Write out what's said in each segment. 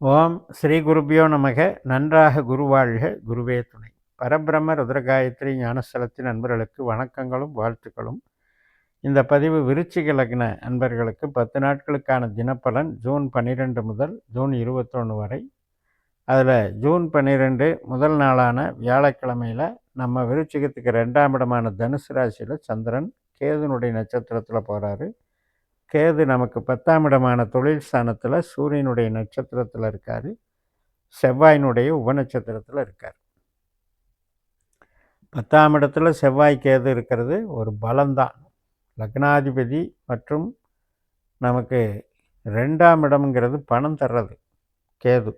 ஓம் ஸ்ரீ குருபியோ நமக. நன்றாக குருவாழ்க குருவே துணை. பரபிரம்ம ருத்ரகாயத்ரி ஞானஸ்தலத்தின் நண்பர்களுக்கு வணக்கங்களும் வாழ்த்துக்களும். இந்த பதிவு விருச்சிக லக்ன அன்பர்களுக்கு பத்து நாட்களுக்கான தினப்பலன் ஜூன் பன்னிரெண்டு முதல் ஜூன் இருபத்தொன்று வரை. அதில் ஜூன் பன்னிரெண்டு முதல் நாளான வியாழக்கிழமையில் நம்ம விருச்சிகத்துக்கு ரெண்டாம் இடமான தனுசு ராசியில் சந்திரன் கேதுனுடைய நட்சத்திரத்தில் போகிறாரு கேது நமக்கு பத்தாம் இடமான தொழில் ஸ்தானத்தில் சூரியனுடைய நட்சத்திரத்தில் இருக்கார். செவ்வாயினுடைய உபநட்சத்திரத்தில் இருக்கார். பத்தாம் இடத்துல செவ்வாய் கேது இருக்கிறது ஒரு பலம்தான். லக்னாதிபதி மற்றும் நமக்கு ரெண்டாம் இடம்ங்கிறது பணம் தர்றது கேது.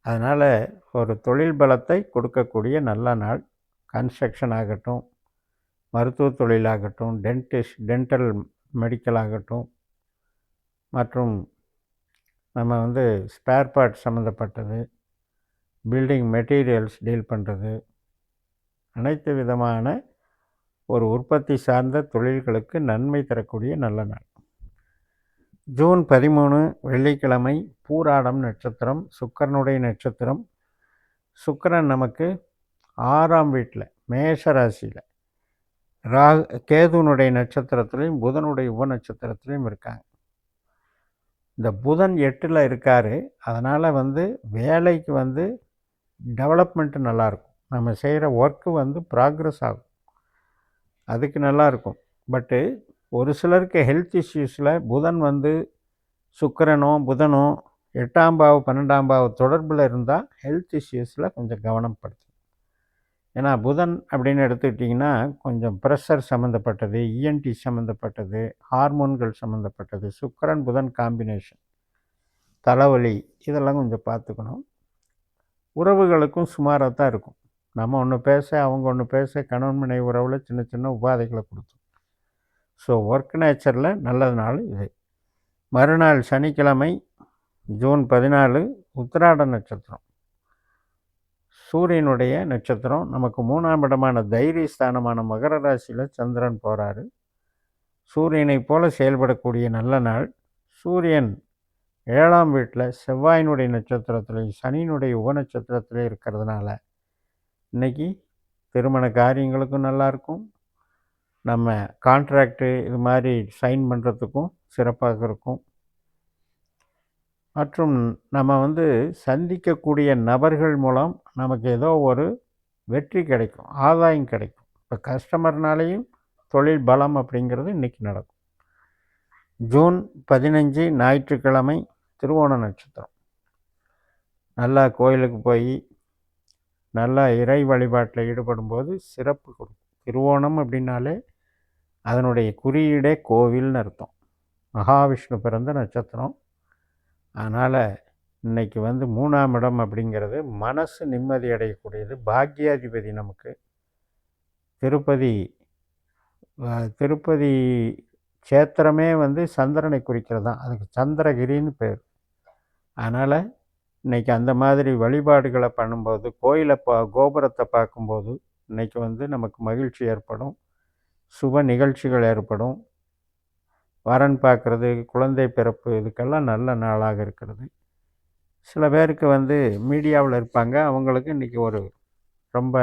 அதனால் ஒரு தொழில் பலத்தை கொடுக்கக்கூடிய நல்ல நாள். கன்ஸ்ட்ரக்ஷன் ஆகட்டும் மருத்துவ தொழிலாகட்டும் டென்டிஸ்ட் டென்டல் மெடிக்கல் ஆகட்டும். மற்றும் நம்ம வந்து ஸ்பேர் பார்ட் சம்மந்தப்பட்டது பில்டிங் மெட்டீரியல்ஸ் டீல் பண்ணுறது அனைத்து விதமான ஒரு உற்பத்தி சார்ந்த தொழில்களுக்கு நன்மை தரக்கூடிய நல்ல நாள். ஜூன் பதிமூணு வெள்ளிக்கிழமை பூராடம் நட்சத்திரம் சுக்கரனுடைய நட்சத்திரம். சுக்கரன் நமக்கு ஆறாம் வீட்டில் மேஷ ராசியில். ராகு கேதுனுடைய நட்சத்திரத்துலேயும் புதனுடைய உப நட்சத்திரத்துலேயும் இருக்காங்க. இந்த புதன் எட்டில் இருக்கார். அதனால் வந்து வேலைக்கு வந்து டெவலப்மெண்ட்டு நல்லாயிருக்கும் நம்ம செய்கிற ஒர்க்கு வந்து ப்ராக்ரஸ் ஆகும். அதுக்கு நல்லாயிருக்கும் பட்டு ஒரு சிலருக்கு ஹெல்த் இஷ்யூஸில் புதன் வந்து சுக்கரனோ புதனோ எட்டாம் பாவு பன்னெண்டாம் பாவு தொடர்பில் இருந்தால் ஹெல்த் இஷ்யூஸில் கொஞ்சம் கவனம் ஏன்னா புதன் அப்படின்னு எடுத்துக்கிட்டிங்கன்னா கொஞ்சம் ப்ரெஷர் சம்மந்தப்பட்டது இஎன்டி சம்மந்தப்பட்டது ஹார்மோன்கள் சம்மந்தப்பட்டது சுக்கரன் புதன் காம்பினேஷன் தலைவலி இதெல்லாம் கொஞ்சம் பார்த்துக்கணும். உறவுகளுக்கும் சுமாராக தான் இருக்கும். நம்ம ஒன்று பேச அவங்க ஒன்று பேச கணவன் மனை உறவில் சின்ன சின்ன உபாதைகளை கொடுத்தோம் ஸோ ஒர்க் நேச்சரில் நல்லதுனால நாள் இது. மறுநாள் சனிக்கிழமை ஜூன் பதினாலு உத்திராட நட்சத்திரம். சூரியனுடைய நட்சத்திரம் நமக்கு மூணாம் இடமான தைரிய ஸ்தானமான மகர ராசியில் சந்திரன் போகிறாரு சூரியனைப் போல செயல்படக்கூடிய நல்ல நாள். சூரியன் ஏழாம் வீட்டில் செவ்வாயினுடைய நட்சத்திரத்துலேயும் சனியினுடைய உப நட்சத்திரத்துலேயும் இருக்கிறதுனால இன்றைக்கி திருமண காரியங்களுக்கும் நல்லாயிருக்கும் நம்ம கான்ட்ராக்டு இது மாதிரி சைன் பண்ணுறதுக்கும் சிறப்பாக இருக்கும். மற்றும் நம்ம வந்து சந்திக்கக்கூடிய நபர்கள் மூலம் நமக்கு ஏதோ ஒரு வெற்றி கிடைக்கும் ஆதாயம் கிடைக்கும். இப்போ கஸ்டமர்னாலேயும் தொழில் பலம் அப்படிங்கிறது இன்றைக்கி நடக்கும். ஜூன் பதினஞ்சு ஞாயிற்றுக்கிழமை திருவோண நட்சத்திரம். நல்லா கோயிலுக்கு போய் நல்லா இறை வழிபாட்டில் ஈடுபடும்போது சிறப்பு கொடுக்கும். திருவோணம் அப்படின்னாலே அதனுடைய குறியீடே கோவில்னு அர்த்தம். மகாவிஷ்ணு பிறந்த நட்சத்திரம். அதனால் இன்றைக்கி வந்து மூணாம் இடம் அப்படிங்கிறது மனசு நிம்மதி அடையக்கூடியது பாக்யாதிபதி நமக்கு. திருப்பதி திருப்பதி சேத்திரமே வந்து சந்திரனை குறிக்கிறது? தான் அதுக்கு சந்திரகிரின்னு பேர். அதனால் இன்றைக்கி அந்த மாதிரி வழிபாடுகளை பண்ணும்போது கோயிலை பா கோபுரத்தை பார்க்கும்போது இன்றைக்கி வந்து நமக்கு மகிழ்ச்சி ஏற்படும். சுப நிகழ்ச்சிகள் ஏற்படும். வரன் பார்க்குறது குழந்தை பிறப்பு இதுக்கெல்லாம் நல்ல நாளாக இருக்கிறது. சில பேருக்கு வந்து மீடியாவில் இருப்பாங்க. அவங்களுக்கு இன்றைக்கி ஒரு ரொம்ப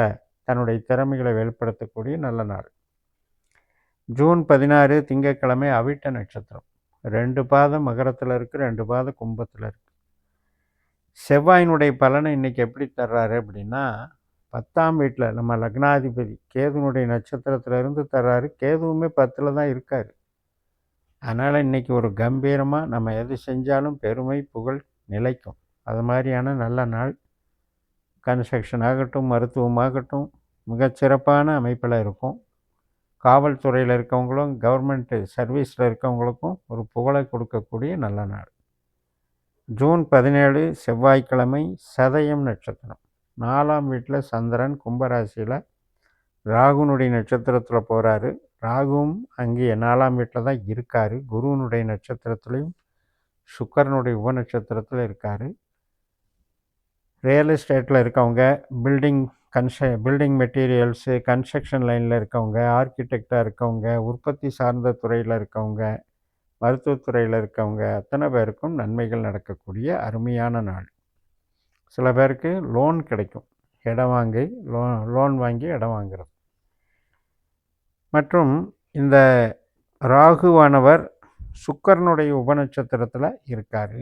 தன்னுடைய திறமைகளை வெளிப்படுத்தக்கூடிய நல்ல நாள். ஜூன் பதினாறு திங்கட்கிழமை அவிட்ட நட்சத்திரம். ரெண்டு பாதம் மகரத்தில் இருக்குது ரெண்டு பாதம் கும்பத்தில் இருக்குது செவ்வாயினுடைய பலனை இன்றைக்கி எப்படி தர்றாரு அப்படின்னா பத்தாம் வீட்டில் நம்ம லக்னாதிபதி கேதுனுடைய நட்சத்திரத்தில் இருந்து தர்றாரு. கேதுவுமே பத்தில் தான் இருக்கார். அதனால் இன்றைக்கி ஒரு கம்பீரமாக நம்ம எது செஞ்சாலும் பெருமை புகழ் நிலைக்கும். அது மாதிரியான நல்ல நாள். கன்ஸ்ட்ரக்ஷன் ஆகட்டும் மருத்துவமாகட்டும் மிகச்சிறப்பான அமைப்பில் இருக்கும் காவல்துறையில் இருக்கவங்களும் கவர்மெண்ட்டு சர்வீஸில் இருக்கவங்களுக்கும் ஒரு புகழை கொடுக்கக்கூடிய நல்ல நாள். ஜூன் பதினேழு செவ்வாய்க்கிழமை சதயம் நட்சத்திரம். நாலாம் வீட்டில் சந்திரன் கும்பராசியில் ராகுனுடைய நட்சத்திரத்தில் போகிறாரு ராகுவும் அங்கே நாலாம் வீட்டில் தான் இருக்கார். குருவனுடைய நட்சத்திரத்துலேயும் சுக்கரனுடைய உப நட்சத்திரத்தில் இருக்கார். ரியல் எஸ்டேட்டில் இருக்கவங்க பில்டிங் கன்ஸ்ட்ர பில்டிங் மெட்டீரியல்ஸு கன்ஸ்ட்ரக்ஷன் லைனில் இருக்கவங்க ஆர்கிடெக்டாக இருக்கவங்க உற்பத்தி சார்ந்த துறையில் இருக்கவங்க மருத்துவத்துறையில் இருக்கவங்க அத்தனை பேருக்கும் நன்மைகள் நடக்கக்கூடிய அருமையான நாள். சில பேருக்கு லோன் கிடைக்கும். இடம் வாங்கி லோன் லோன் வாங்கி இடம் வாங்குறது. மற்றும் இந்த ராகுவானவர் சுக்கரனுடைய உபநட்சத்திரத்தில் இருக்கார்.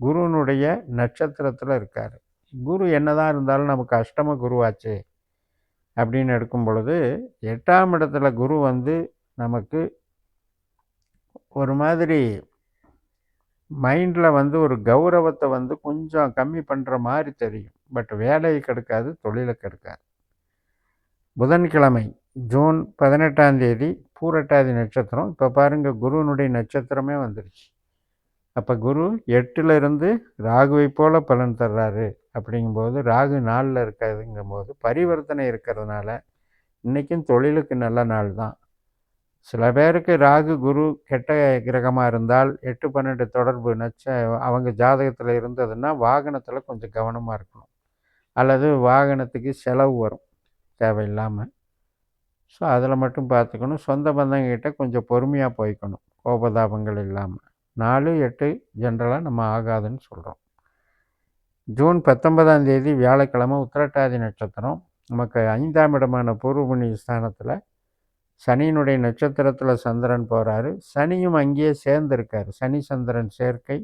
குருனுடைய நட்சத்திரத்தில் இருக்கார். குரு என்னதான் இருந்தாலும் நமக்கு அஷ்டம குருவாச்சு அப்படின்னு எடுக்கும் பொழுது எட்டாம் இடத்துல குரு வந்து நமக்கு ஒரு மாதிரி மைண்டில் வந்து ஒரு கௌரவத்தை வந்து கொஞ்சம் கம்மி பண்ணுற மாதிரி தெரியும். பட் வேலையை கெடுக்காது தொழிலை கெடுக்காது. புதன்கிழமை ஜூன் பதினெட்டாம் தேதி பூரட்டாதி நட்சத்திரம். இப்போ பாருங்கள் குருவனுடைய நட்சத்திரமே வந்துருச்சு. அப்போ குரு எட்டில் இருந்து ராகுவை போல் பலன் தர்றாரு. அப்படிங்கும்போது ராகு நாளில் இருக்காதுங்கும் போது பரிவர்த்தனை இருக்கிறதுனால இன்றைக்கும் தொழிலுக்கு நல்ல நாள் தான். சில பேருக்கு ராகு குரு கெட்ட கிரகமாக இருந்தால் எட்டு பன்னெண்டு தொடர்பு நச்ச அவங்க ஜாதகத்தில் இருந்ததுன்னா வாகனத்தில் கொஞ்சம் கவனமாக இருக்கணும். அல்லது வாகனத்துக்கு செலவு வரும் தேவையில்லாமல் ஸோ அதில் மட்டும் பார்த்துக்கணும். சொந்த பந்தங்கிட்ட கொஞ்சம் பொறுமையாக போய்க்கணும். கோபதாபங்கள் இல்லாமல் நாலு எட்டு ஜென்ரலாக நம்ம ஆகாதுன்னு சொல்கிறோம் ஜூன் பத்தொன்பதாம் தேதி வியாழக்கிழமை உத்திரட்டாதி நட்சத்திரம். நமக்கு ஐந்தாம் இடமான பூர்வபுணி ஸ்தானத்தில் சனியினுடைய நட்சத்திரத்தில் சந்திரன் போகிறாரு சனியும் அங்கேயே சேர்ந்துருக்கார். சனி சந்திரன் சேர்க்கை.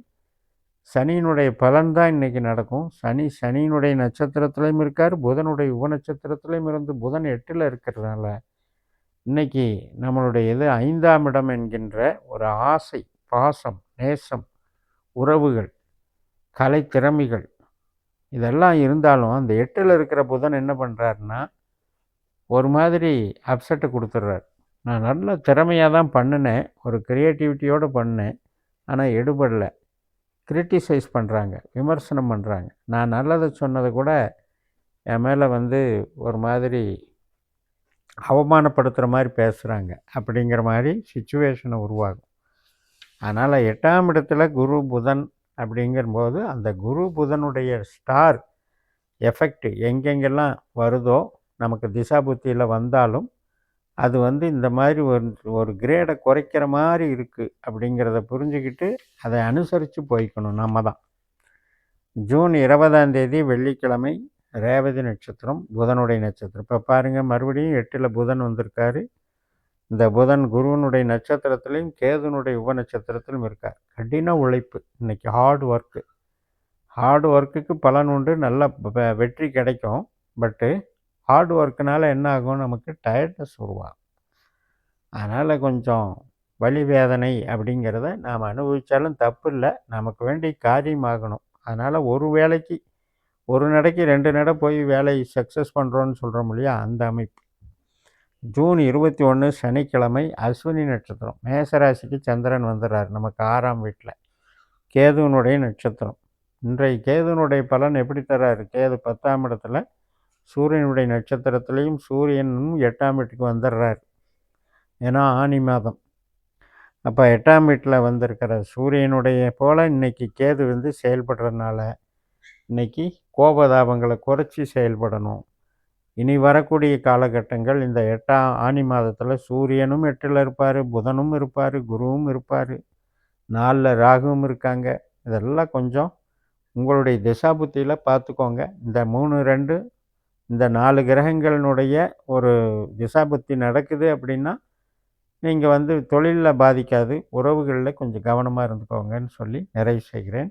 சனியினுடைய பலன் தான் இன்றைக்கி நடக்கும். சனி சனியினுடைய நட்சத்திரத்துலேயும் இருக்கார். புதனுடைய உபநட்சத்திரத்துலேயும் இருந்து புதன் எட்டில் இருக்கிறதுனால இன்றைக்கி நம்மளுடைய இது ஐந்தாம் இடம் என்கின்ற ஒரு ஆசை பாசம் நேசம் உறவுகள் கலை திறமைகள் இதெல்லாம் இருந்தாலும் அந்த எட்டில் இருக்கிற புதன் என்ன பண்ணுறாருன்னா ஒரு மாதிரி அப்செட்டை கொடுத்துட்றாரு. நான் நல்ல திறமையாக தான் பண்ணினேன் ஒரு க்ரியேட்டிவிட்டியோடு பண்ணேன் ஆனால் எடுபடலை. கிரிட்டிசைஸ் பண்ணுறாங்க விமர்சனம் பண்ணுறாங்க நான் நல்லதை சொன்னதை கூட என் மேலே வந்து ஒரு மாதிரி அவமானப்படுத்துகிற மாதிரி பேசுகிறாங்க அப்படிங்கிற மாதிரி சுச்சுவேஷனை உருவாகும். அதனால் எட்டாம் இடத்துல குரு புதன் அப்படிங்கும்போது அந்த குரு புதனுடைய ஸ்டார் எஃபெக்ட் எங்கெங்கெல்லாம் வருதோ நமக்கு திசா புத்தியில் வந்தாலும் அது வந்து இந்த மாதிரி ஒரு ஒரு கிரேடை குறைக்கிற மாதிரி இருக்குது அப்படிங்கிறத புரிஞ்சுக்கிட்டு அதை அனுசரித்து போய்க்கணும். நம்ம தான். ஜூன் இருபதாம் தேதி வெள்ளிக்கிழமை ரேவதி நட்சத்திரம் புதனுடைய நட்சத்திரம். இப்போ பாருங்கள் மறுபடியும் எட்டில் புதன் வந்திருக்காரு. இந்த புதன் குருவனுடைய நட்சத்திரத்திலையும் கேதுனுடைய உப நட்சத்திரத்திலும் இருக்கார். கடின உழைப்பு. இன்றைக்கி ஹார்ட் ஒர்க்கு ஹார்ட் ஒர்க்குக்கு பலன் உண்டு. நல்ல வெற்றி கிடைக்கும். பட்டு ஹார்ட் ஒர்க்குனால என்ன ஆகும்? நமக்கு டயர்ட்னஸ் உருவாகும். அதனால் கொஞ்சம் வலி வேதனை அப்படிங்கிறத நாம் அனுபவித்தாலும் தப்பு இல்லை. நமக்கு வேண்டிய காரியமாகணும் அதனால் ஒரு வேலைக்கு ஒரு நடைக்கு ரெண்டு நடை போய் வேலையை சக்ஸஸ் பண்ணுறோன்னு சொல்கிறோம் இல்லையா? அந்த அமைப்பு. ஜூன் இருபத்தி ஒன்று சனிக்கிழமை அஸ்வினி நட்சத்திரம். மேசராசிக்கு சந்திரன் வந்துடுறார் நமக்கு ஆறாம் வீட்டில் கேதுவனுடைய நட்சத்திரம். இன்றைய கேதுவனுடைய பலன் எப்படி தர்றாரு கேது பத்தாம் இடத்துல சூரியனுடைய நட்சத்திரத்துலேயும் சூரியனும் எட்டாம் வீட்டுக்கு வந்துடுறார் ஏன்னா ஆனி மாதம். அப்போ எட்டாம் வீட்டில் வந்திருக்கிற சூரியனுடைய போல் இன்றைக்கி கேது வந்து செயல்படுறதுனால இன்றைக்கி கோபதாபங்களை குறைச்சி செயல்படணும். இனி வரக்கூடிய காலகட்டங்கள் இந்த எட்டாம் ஆனி மாதத்தில் சூரியனும் எட்டில் இருப்பார் புதனும் இருப்பார் குருவும் இருப்பார் நாலில் ராகுவும் இருக்காங்க. இதெல்லாம் கொஞ்சம் உங்களுடைய திசாபுத்தியில் பார்த்துக்கோங்க இந்த மூணு ரெண்டு இந்த நாலு கிரகங்களினுடைய ஒரு திசாபுத்தி நடக்குது அப்படின்னா நீங்கள் வந்து தொழிலில் பாதிக்காது உறவுகளில் கொஞ்சம் கவனமாக இருந்துக்கோங்கன்னு சொல்லி நிறைவு செய்கிறேன்.